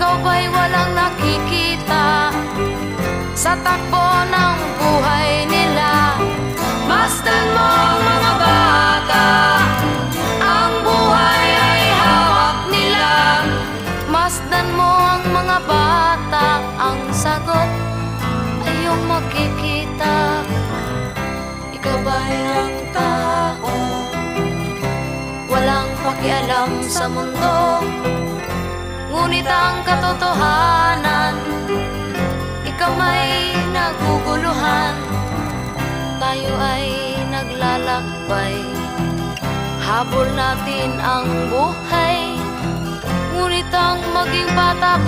ikaw ba'y walang nakikita Sa takbo ng buhay nila? Masdan mo ang mga bata Ang buhay ay hawak nila. Masdan mo ang mga bata Ang sagot ay iyong makikita. Ikaw ba'y ang tao? Walang pakialam sa mundo. Ngunit ang katotohanan. Ikaw may naguguluhan. Tayo ay naglalakbay. Habol natin ang buhay. Ngunit ang maging bata